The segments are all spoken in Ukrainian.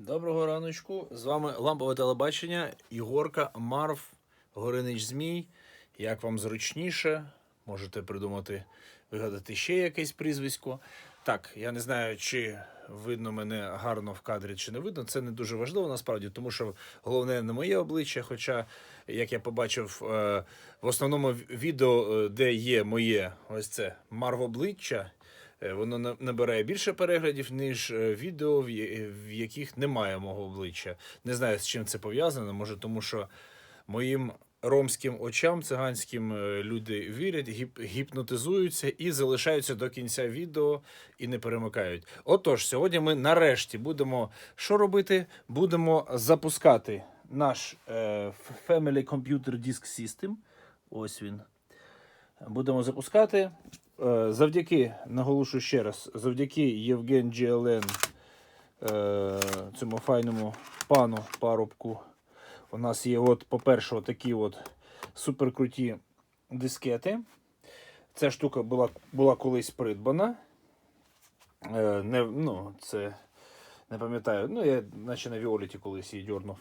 Доброго раночку. З вами лампове телебачення, Ігорка, Марв, Горинич Змій. Як вам зручніше? Можете придумати, вигадати ще якесь прізвисько. Так, я не знаю, чи видно мене гарно в кадрі, чи не видно. Це не дуже важливо насправді, тому що головне не моє обличчя. Хоча, як я побачив е, в основному відео, е, де є моє ось це Марв обличчя. Е, Воно набирає більше переглядів, ніж е, відео, в яких немає мого обличчя. Не знаю, з чим це пов'язано. Може, тому що моїм ромським очам циганським е, люди вірять, гіп- гіпнотизуються і залишаються до кінця відео і не перемикають. Отож, сьогодні ми нарешті будемо що робити? Будемо запускати наш е, Family Computer Disk System. Ось він будемо запускати. Е, Завдяки, наголошую ще раз, завдяки Євген GLN, е, цьому файному пану парубку. У нас є, от, по-перше, такі от суперкруті дискети. Ця штука була, була колись придбана. Е, Не, ну, це не пам'ятаю. Ну, я наче на Віоліті колись її дьорнув.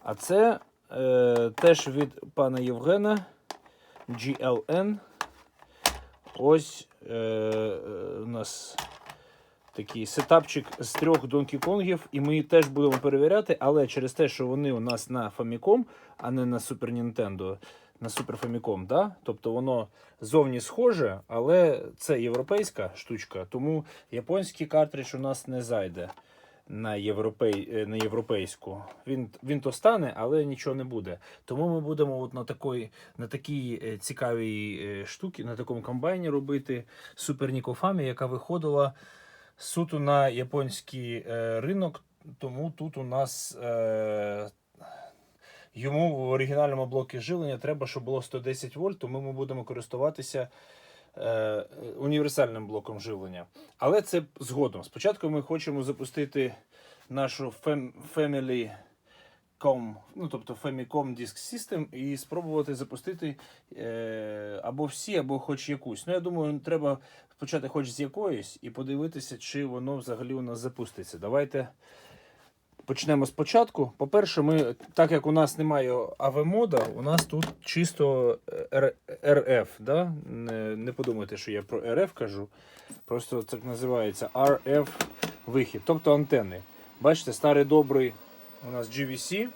А це е, теж від пана Євгена GLN. Ось е, е, у нас такий сетапчик з трьох Donkey Kongів, і ми теж будемо перевіряти, але через те, що вони у нас на Famicom, а не на Super Nintendo, на Super Famicom, да? тобто воно зовні схоже, але це європейська штучка, тому японський картридж у нас не зайде на, європей, е, на європейську. Він, він то стане, але нічого не буде. Тому ми будемо от на такій, на такій е, цікавій е, штуці, на такому комбайні робити Nico яка виходила суто на японський ринок. Тому тут у нас е, йому в оригінальному блокі живлення треба, щоб було 110 вольт, тому ми будемо користуватися універсальним блоком живлення. Але це згодом. Спочатку ми хочемо запустити нашу Fam- Family ну тобто Famicom Disk System, і спробувати запустити е, або всі, або хоч якусь. Ну, я думаю, треба почати хоч з якоїсь і подивитися, чи воно взагалі у нас запуститься. Давайте почнемо спочатку. По-перше, ми, так як у нас немає AV-мода, у нас тут чисто RF. Да? Не, не подумайте, що я про RF кажу. Просто так називається RF вихід, тобто антенни. Бачите, старий добрий у нас GVC.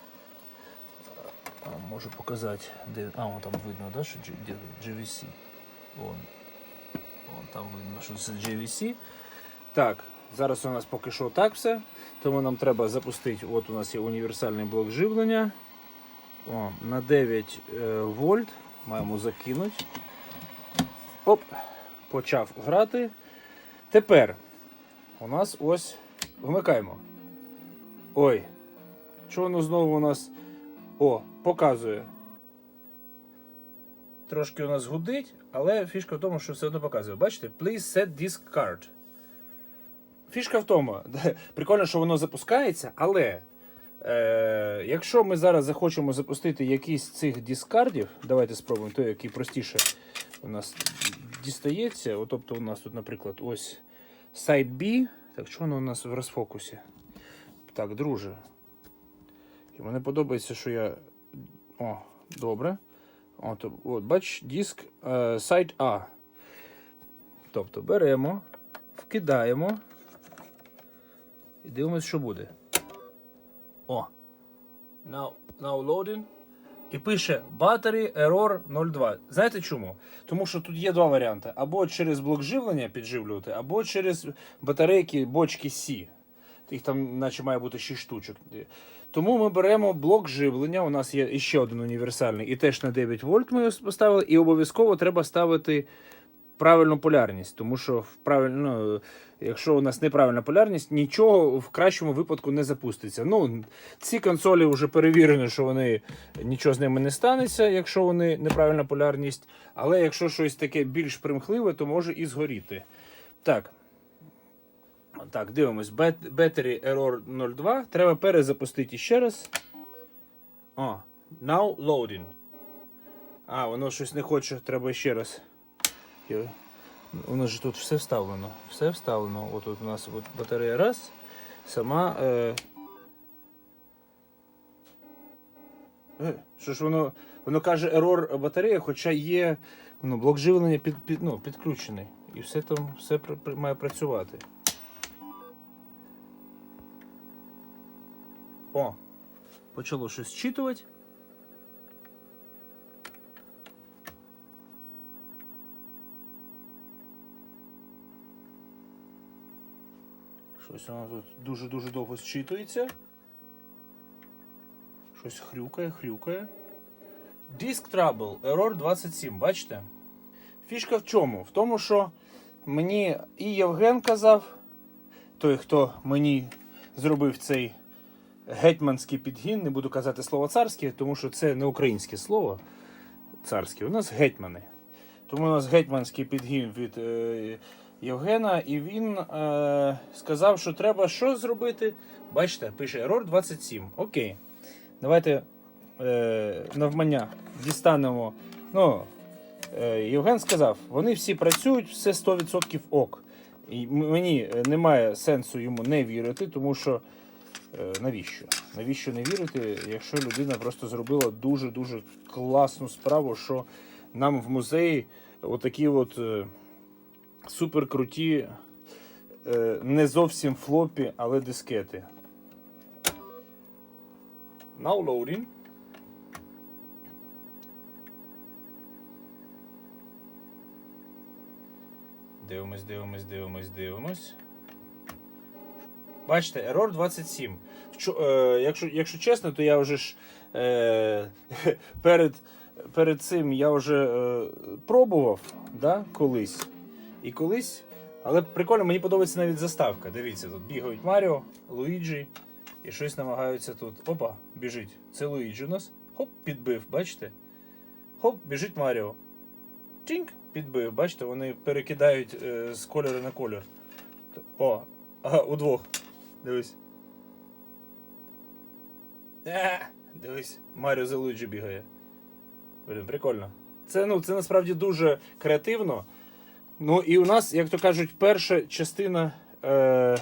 Можу показати, де. А, вон там видно, да, що GVC. Вон. Вон там видно, що це GVC. Так, зараз у нас поки що так все. Тому нам треба запустити. От у нас є універсальний блок живлення. О, на 9 е, вольт. Маємо закинути. Оп, почав грати. Тепер у нас ось вмикаємо. Ой, що воно знову у нас. О, показує. Трошки у нас гудить, але фішка в тому, що все одно показує. Бачите? Please set disk card. Фішка в тому, прикольно, що воно запускається, але е, якщо ми зараз захочемо запустити якийсь з цих дискардів, давайте спробуємо той, який простіше у нас дістається. От, тобто у нас тут, наприклад, ось сайт B. Так, що воно у нас в розфокусі? Так, друже. І мені подобається, що я. О, добре. От, от бач, диск е, сайт А. Тобто беремо, вкидаємо. І дивимось, що буде. О. Now, now loading. І пише Battery Error 02. Знаєте чому? Тому що тут є два варіанти: або через блок живлення підживлювати, або через батарейки бочки C. Їх там, наче має бути 6 штучок. Тому ми беремо блок живлення. У нас є ще один універсальний, і теж на 9 вольт ми поставили. І обов'язково треба ставити правильну полярність. Тому що в правильно, ну, якщо у нас неправильна полярність, нічого в кращому випадку не запуститься. Ну, ці консолі вже перевірено, що вони нічого з ними не станеться, якщо вони неправильна полярність. Але якщо щось таке більш примхливе, то може і згоріти. Так. Так, дивимось. Bat- Battery Error 02. Треба перезапустити ще раз. О, now loading. А, воно щось не хоче, треба ще раз. У нас же тут все вставлено. Все вставлено. От тут у нас батарея раз. Сама е, Е, Що ж воно, воно каже ерор батарея, хоча є ну, блок живлення під, під, ну, підключений. І все там все при- при- має працювати. О, почало щось зчитувати. Щось воно тут дуже-дуже довго зчитується. Щось хрюкає, хрюкає. Disk Trouble, Error 27, бачите? Фішка в чому? В тому, що мені і Євген казав, той, хто мені зробив цей гетьманський підгін, не буду казати слово царське, тому що це не українське слово царське. У нас гетьмани. Тому у нас гетьманський підгін від е, Євгена, і він е, сказав, що треба що зробити. Бачите, пише Error 27. Окей. Давайте е, навмання дістанемо. Ну, е, Євген сказав, вони всі працюють, все 100% ок. І мені е, немає сенсу йому не вірити, тому що навіщо? Навіщо не вірити, якщо людина просто зробила дуже-дуже класну справу, що нам в музеї отакі от е, суперкруті, е, не зовсім флопі, але дискети. Now loading. Дивимось, дивимось, дивимось, дивимось. Бачите, error 27. Вчо, е, якщо, якщо чесно, то я вже ж е, перед, перед цим я вже е, пробував да, колись. І колись. Але прикольно, мені подобається навіть заставка. Дивіться, тут бігають Маріо, Луїджі і щось намагаються тут. Опа, біжить. Це Луїджі у нас. Хоп, підбив, бачите? Хоп, біжить Маріо. Тіньк, підбив. Бачите, вони перекидають е, з кольору на колір. О, ага, удвох. Дивись. Е, дивись, Маріо за Луїджі бігає. Блін, прикольно. Це, ну, це насправді дуже креативно. Ну і у нас, як то кажуть, перша частина е,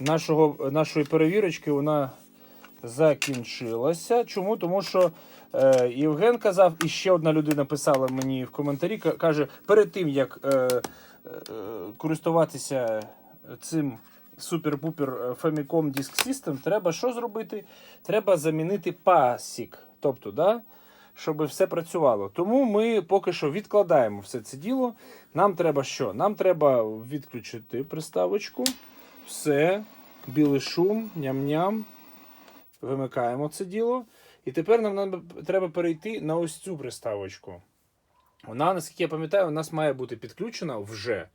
нашого, нашої перевірочки вона закінчилася. Чому? Тому що е, Євген казав, і ще одна людина писала мені в коментарі, каже, перед тим як е, е, користуватися цим супер-пупер Famicom Disk System, треба що зробити? Треба замінити пасік. Тобто, да, щоб все працювало. Тому ми поки що відкладаємо все це діло. Нам треба що? Нам треба відключити приставочку. Все, білий шум, ням-ням. Вимикаємо це діло. І тепер нам надо- треба перейти на ось цю приставочку. Вона, наскільки я пам'ятаю, у нас має бути підключена вже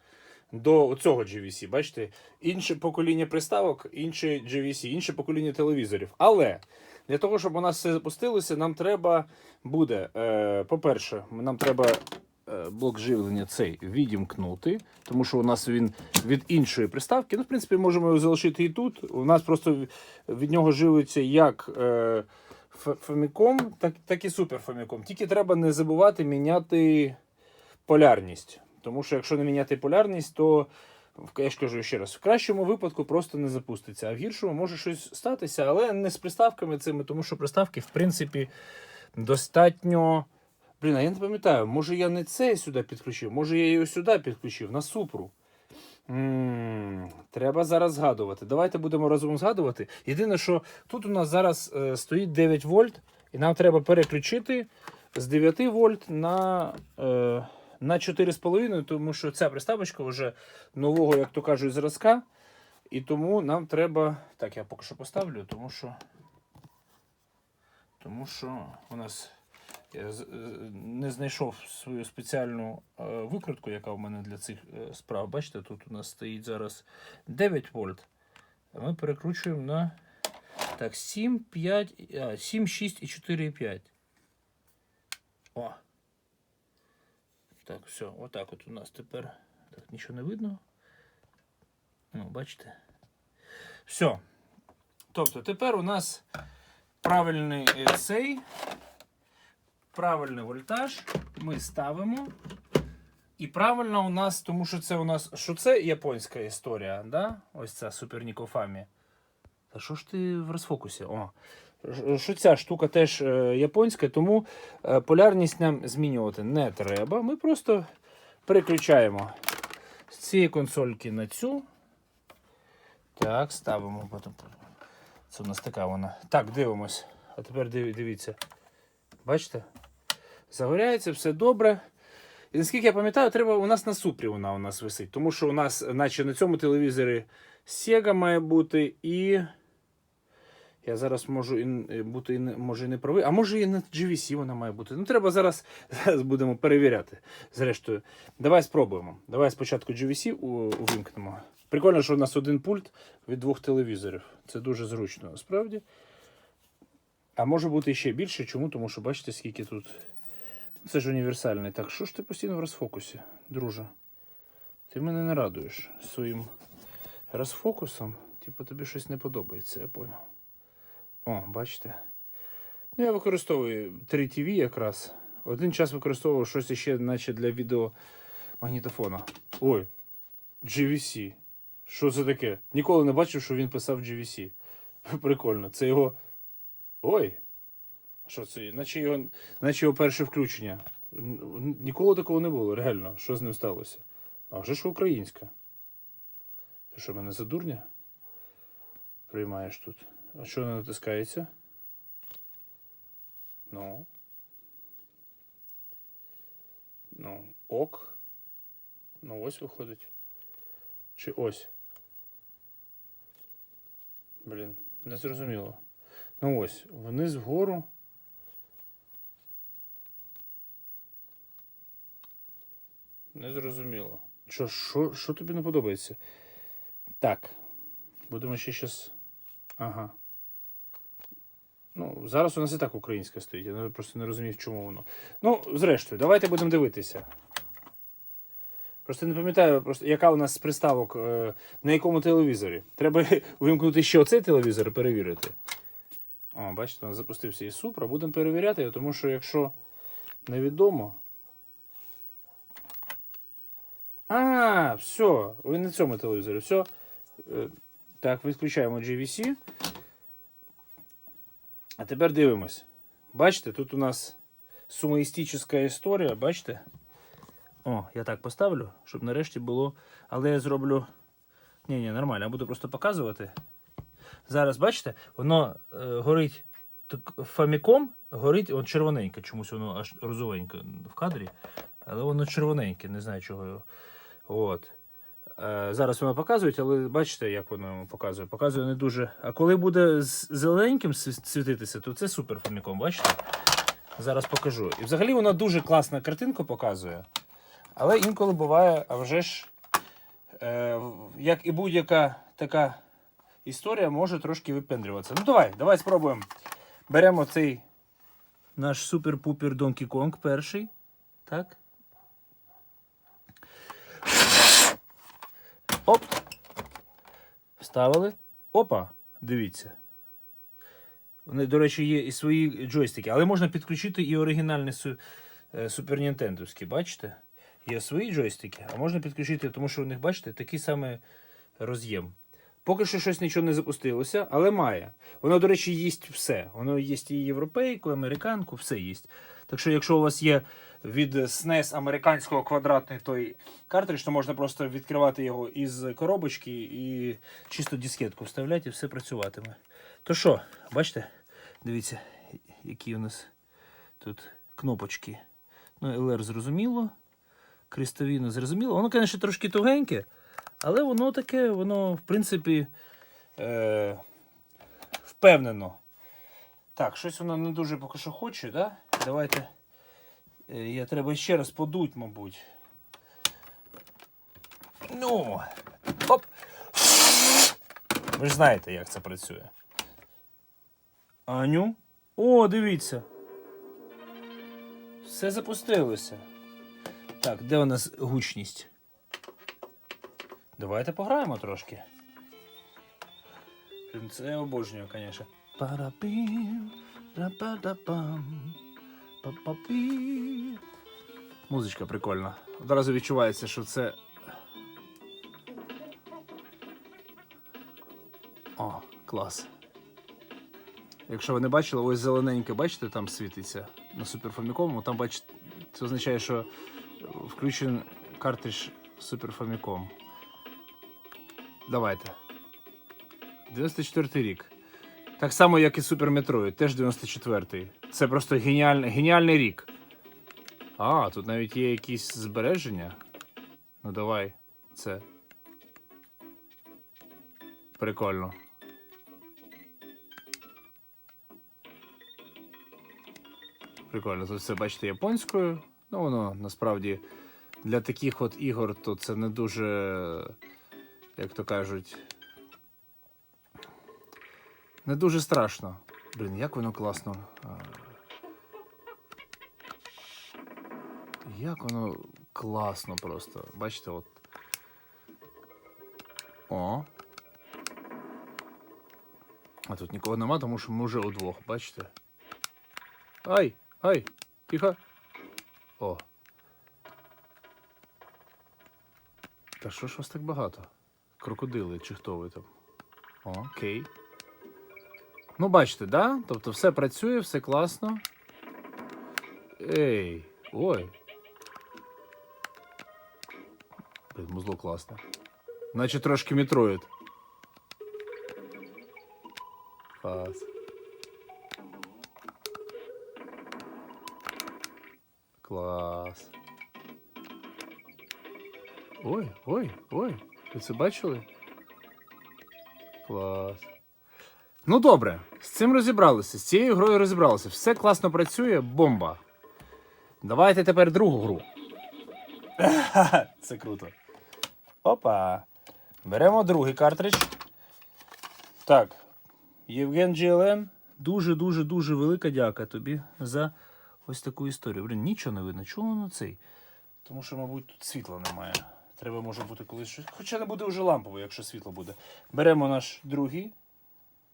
до цього GVC. Бачите, інше покоління приставок, інше GVC, інше покоління телевізорів. Але для того, щоб у нас все запустилося, нам треба буде, е, по-перше, нам треба е, блок живлення цей відімкнути, тому що у нас він від іншої приставки. Ну, в принципі, можемо його залишити і тут. У нас просто від нього живиться як е, Ф- Famicom, так, так і Super Famicom. Тільки треба не забувати міняти полярність. Тому що якщо не міняти полярність, то я ж кажу ще раз, в кращому випадку просто не запуститься, а в гіршому може щось статися, але не з приставками цими, тому що приставки, в принципі, достатньо. Блін, а я не пам'ятаю, може я не це сюди підключив, може я його сюди підключив на супру. треба зараз згадувати. Давайте будемо разом згадувати. Єдине, що тут у нас зараз е, стоїть 9 вольт, і нам треба переключити з 9 вольт на, е, на 4,5, тому що ця приставочка вже нового, як то кажуть, зразка. І тому нам треба. Так, я поки що поставлю, тому що. Тому що у нас я е, не знайшов свою спеціальну е, викрутку, яка в мене для цих е, справ. Бачите, тут у нас стоїть зараз 9 вольт. А ми перекручуємо на так, 7, 5, 7, 6 і 4,5. О. Так, все, отак от у нас тепер. Так, нічого не видно. Ну, бачите. Все. Тобто тепер у нас правильний е, цей, правильний вольтаж ми ставимо. І правильно у нас, тому що це у нас. Що це японська історія, да? Ось ця Super Та що ж ти в розфокусі? О. Що ця штука теж е, японська, тому е, полярність нам змінювати не треба. Ми просто переключаємо з цієї консольки на цю. Так, ставимо. Це у нас така вона. Так, дивимось. А тепер дивіться. Бачите? Загоряється, все добре. І наскільки я пам'ятаю, треба у нас на супрі вона у нас висить. Тому що у нас, наче на цьому телевізорі Sega має бути і. Я зараз можу і бути і може і не правий, а може і на GVC вона має бути. Ну, треба зараз, зараз будемо перевіряти. Зрештою, давай спробуємо. Давай спочатку GVC увімкнемо. Прикольно, що у нас один пульт від двох телевізорів. Це дуже зручно, насправді. А може бути ще більше. Чому? Тому що бачите, скільки тут. Це ж універсальний. Так, що ж ти постійно в розфокусі, друже? Ти мене не радуєш своїм розфокусом. Типу, тобі щось не подобається, я поняв. О, бачите. Ну, я використовую 3 TV якраз. Один час використовував щось ще, наче для відеомагнітофона. Ой, GVC. Що це таке? Ніколи не бачив, що він писав GVC. Прикольно. Це його. Ой. Що це? Наче його, наче його перше включення. Ніколи такого не було, реально. Що з ним сталося? А вже ж українська. Ти що, мене за дурня? Приймаєш тут. А що не натискається? Ну. Ну, ок. Ну, ось виходить. Чи ось? Блін, не зрозуміло. Ну ось, вниз вгору. Не зрозуміло. Що, що, що тобі не подобається? Так. Будемо ще щас. Ага. Ну, зараз у нас і так українська стоїть. Я просто не розумію, в чому воно. Ну, зрештою, давайте будемо дивитися. Просто не пам'ятаю, просто, яка у нас приставок е, на якому телевізорі. Треба вимкнути ще оцей телевізор і перевірити. О, бачите, у нас запустився і Supra. Будемо перевіряти, тому що якщо невідомо. А, все, ви на цьому телевізорі. Все. Е, Так, відключаємо GVC. А тепер дивимось. Бачите, тут у нас сумоїстична історія, бачите? О, я так поставлю, щоб нарешті було. Але я зроблю. Ні, ні, нормально, я буду просто показувати. Зараз, бачите, воно е, горить так, фаміком, горить от червоненьке, чомусь воно аж розовеньке в кадрі, але воно червоненьке, не знаю чого його. От. Е, зараз воно показують, але бачите, як воно показує. Показує не дуже. А коли буде з зелененьким світитися, то це супер фаміком, бачите? Зараз покажу. І взагалі воно дуже класна картинку показує. Але інколи буває, а вже ж, е, як і будь-яка така історія, може трошки випендрюватися. Ну давай, давай спробуємо. Беремо цей наш супер-пупер Kong перший. Так. Оп. Вставили. Опа, дивіться. Вони, до речі, є і свої джойстики, але можна підключити і оригінальний су, е, Супер Нінтендовський, бачите? Є свої джойстики, а можна підключити, тому що у них, бачите, такий самий роз'єм. Поки що щось нічого не запустилося, але має. Воно, до речі, їсть все. Воно їсть і європейку, і американку, все їсть. Так що, якщо у вас є від SNES американського квадратний той картридж, то можна просто відкривати його із коробочки і чисто дискетку вставляти і все працюватиме. То що, бачите? Дивіться, які у нас тут кнопочки. Ну, LR зрозуміло. Крестовіно зрозуміло. Воно, звісно, трошки тугеньке, але воно таке, воно, в принципі, е- впевнено. Так, щось воно не дуже поки що хоче, да? Давайте. Е, Я треба ще раз подуть, мабуть. Ну. Оп. Ви ж знаєте, як це працює. Аню. О, дивіться. Все запустилося. Так, де у нас гучність? Давайте пограємо трошки. Це я обожнюю, звісно. Парапім, рападапам. Музичка прикольна. Одразу відчувається, що це. О, клас. Якщо ви не бачили, ось зелененьке, бачите, там світиться на Super там бачите, це означає, що включений картридж Famicom. Давайте. 94 рік. Так само, як і Super Metroid, теж 94-й. Це просто геніальний, геніальний рік. А, тут навіть є якісь збереження. Ну давай, це. Прикольно. Прикольно. Тут все бачите японською. Ну, воно насправді для таких от ігор, то це не дуже, як то кажуть, не дуже страшно. Блін, як воно класно. Як воно класно просто. Бачите, от. О. А тут нікого нема, тому що ми вже удвох, бачите? Ай! Ай! Тихо! О. Та що ж вас так багато? Крокодили чи хто ви там? Окей. Ну, бачите, да? Тобто все працює, все класно. Ей, ой. Блін, музло класне. Наче трошки метроїд. Клас. Клас. Ой, ой, ой. Ви це бачили? Клас. Ну добре, з цим розібралися, з цією грою розібралися. Все класно працює, бомба. Давайте тепер другу гру. Це круто. Опа. Беремо другий картридж. Так. Євген GLM. Дуже-дуже дуже велика дяка тобі за ось таку історію. Блін, нічого не видно. Чому воно цей? Тому що, мабуть, тут світла немає. Треба може бути колись щось. Хоча не буде вже лампово, якщо світло буде. Беремо наш другий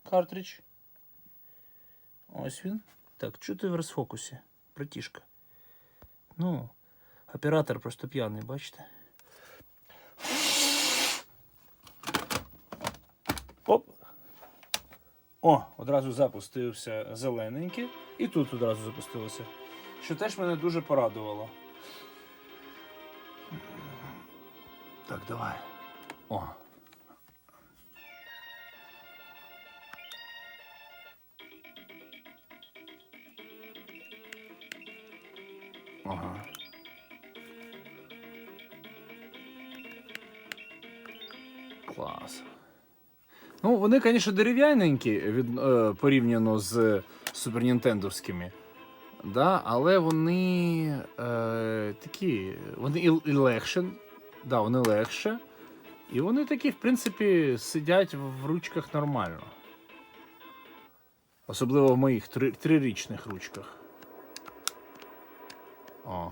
картридж. Ось він. Так, чути в розфокусі. Братішка. Ну, оператор просто п'яний, бачите? Оп. О, одразу запустився зелененький. І тут одразу запустилося. Що теж мене дуже порадувало. Так, давай. О. Ага. Ну, вони, звісно, дерев'яненькі від, е, порівняно з Супер Нінтендовськими. Да, але вони е, такі. Вони і, і легше. Да, вони легше. І вони такі, в принципі, сидять в ручках нормально. Особливо в моїх три, трирічних ручках. О.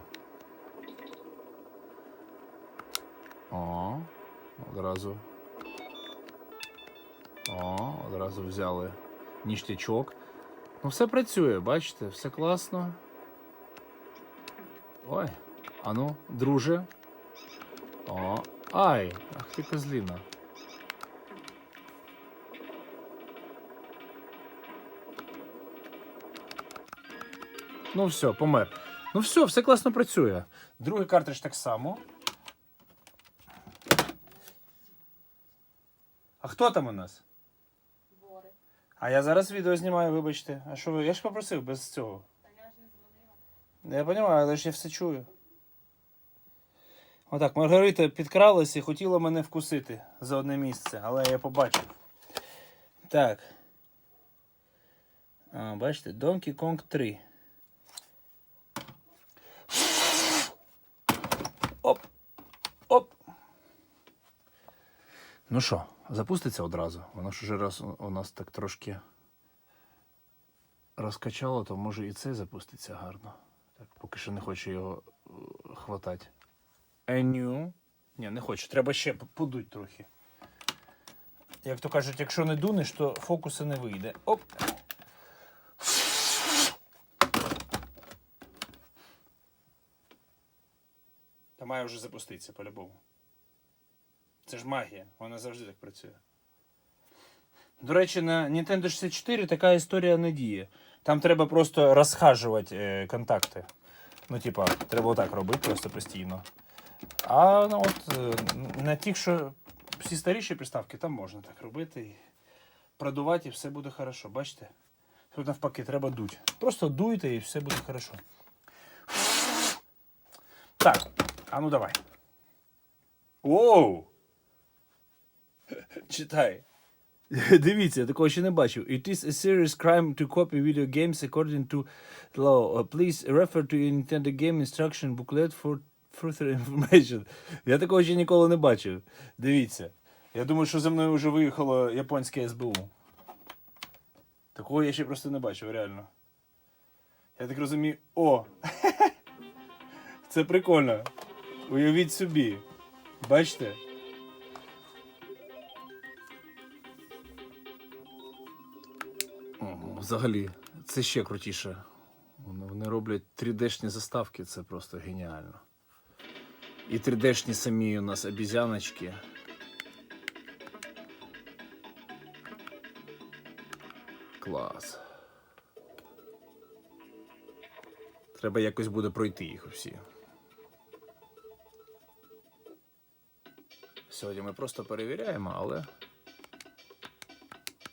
О. Одразу. О, одразу взяли ніштячок. Ну, все працює, бачите, все класно. Ой, ану, друже. О, ай, ах ти козліна. Ну все, помер. Ну все, все класно працює. Другий картридж так само. А хто там у нас? А я зараз відео знімаю, вибачте. А що ви? Я ж попросив без цього. Та я ж не дзвонила. Я розумію, але ж я все чую. Отак, Маргарита підкралась і хотіла мене вкусити за одне місце, але я побачив. Так. А, бачите, Donkey Kong 3. Оп. Оп. Ну що, запуститься одразу. Воно ж уже раз у- нас так трошки розкачало, то може і це запуститься гарно. Так, поки що не хочу його е, хватати. Еню. Ні, не хочу. Треба ще подуть трохи. Як то кажуть, якщо не дунеш, то фокуси не вийде. Оп. Та має вже запуститися по-любому. Це ж магія, вона завжди так працює. До речі, на Nintendo 64 така історія не діє. Там треба просто розхажувати е, контакти. Ну, типа, треба отак робити просто постійно. А ну, от е, на тих, що всі старіші приставки, там можна так робити. І продувати і все буде хорошо. Бачите? Тут навпаки треба дуть. Просто дуйте і все буде хорошо. Так, а ну давай. Воу! Читай. Дивіться, я такого ще не бачив. It is a serious crime to copy video games according to law. Uh, Please refer to your Nintendo Game Instruction booklet for further information. Я такого ще ніколи не бачив. Дивіться. Я думаю, що за мною вже виїхало японське СБУ. Такого я ще просто не бачив, реально. Я так розумію. О! Це прикольно. Уявіть собі. Бачите? Взагалі, це ще крутіше. Вони, роблять 3D-шні заставки, це просто геніально. І 3D-шні самі у нас обізяночки. Клас. Треба якось буде пройти їх усі. Сьогодні ми просто перевіряємо, але.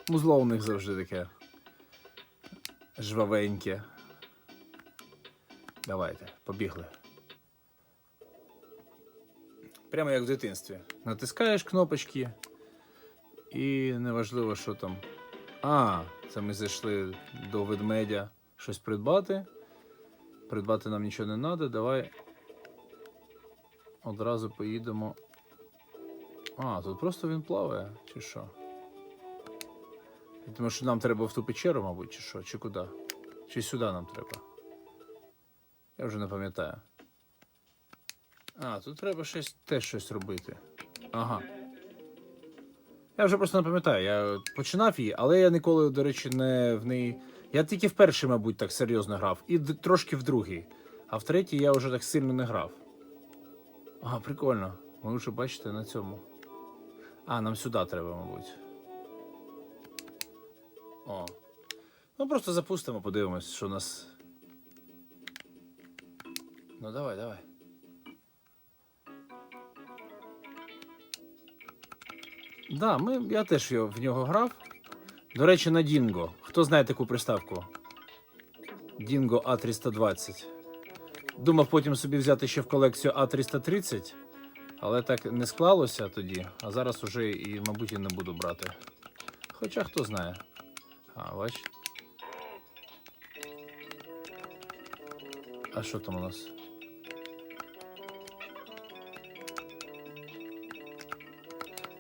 Музло у них завжди таке жвавеньке. Давайте, побігли. Прямо як в дитинстві. Натискаєш кнопочки, і неважливо, що там. А, це ми зайшли до ведмедя щось придбати. Придбати нам нічого не треба. Давай одразу поїдемо. А, тут просто він плаває, чи що? Думаю, що нам треба в ту печеру, мабуть, чи що, чи куди? Чи сюди нам треба? Я вже не пам'ятаю. А, тут треба щось теж щось робити. Ага. Я вже просто не пам'ятаю. Я починав її, але я ніколи, до речі, не в неї. Я тільки в перший, мабуть, так серйозно грав. І трошки в другий. А в третій я вже так сильно не грав. Ага, прикольно. Ви вже бачите на цьому. А, нам сюди треба, мабуть. О. Ну просто запустимо, подивимось, що у нас. Ну давай, давай. Да, ми, я теж його- в нього грав. До речі, на Дінго. Хто знає таку приставку? Дінго А320. Думав потім собі взяти ще в колекцію А330, але так не склалося тоді, а зараз уже і, мабуть, і не буду брати. Хоча хто знає. А, бач. А що там у нас?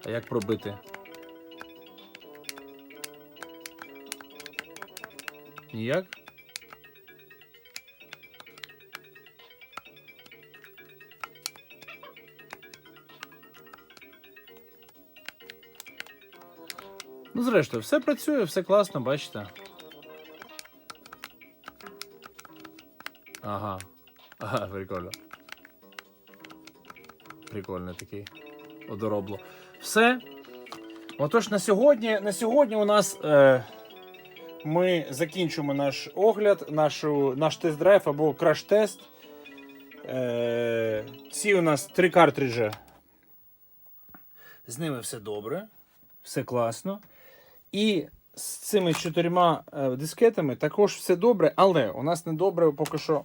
А як пробити? Ніяк? Ну, зрештою, все працює, все класно, бачите. Ага. Ага, прикольно. Прикольно такий. Одоробло. Все. Отож, на сьогодні, на сьогодні у нас е, ми закінчимо наш огляд, нашу, наш тест-драйв або краш-тест. Е, ці у нас три картриджі. З ними все добре, все класно. І з цими чотирма е, дискетами також все добре, але у нас не добре поки що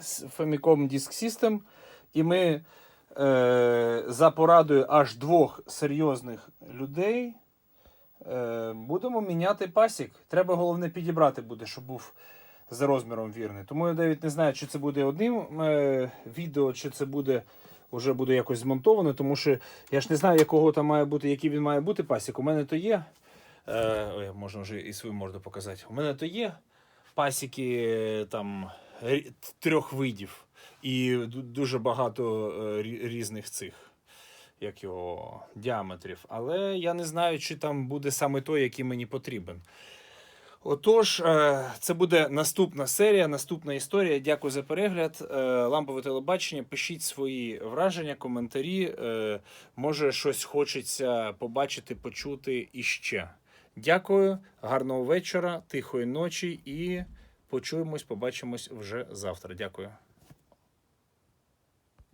з Famicom Disk System. І ми е, за порадою аж двох серйозних людей е, будемо міняти пасік. Треба головне підібрати буде, щоб був за розміром вірний. Тому я навіть не знаю, чи це буде одним е, відео, чи це буде. Вже буде якось змонтовано, тому що я ж не знаю, якого там має бути, який він має бути пасік. У мене то є. Е, можна вже і свою морду показати. У мене то є пасіки е, там трьох видів і дуже багато е, різних цих як його діаметрів. Але я не знаю, чи там буде саме той, який мені потрібен. Отож, е, це буде наступна серія, наступна історія. Дякую за перегляд. Лампове телебачення. Пишіть свої враження, коментарі. Може, щось хочеться побачити, почути іще. Дякую, гарного вечора, тихої ночі і почуємось, побачимось вже завтра. Дякую.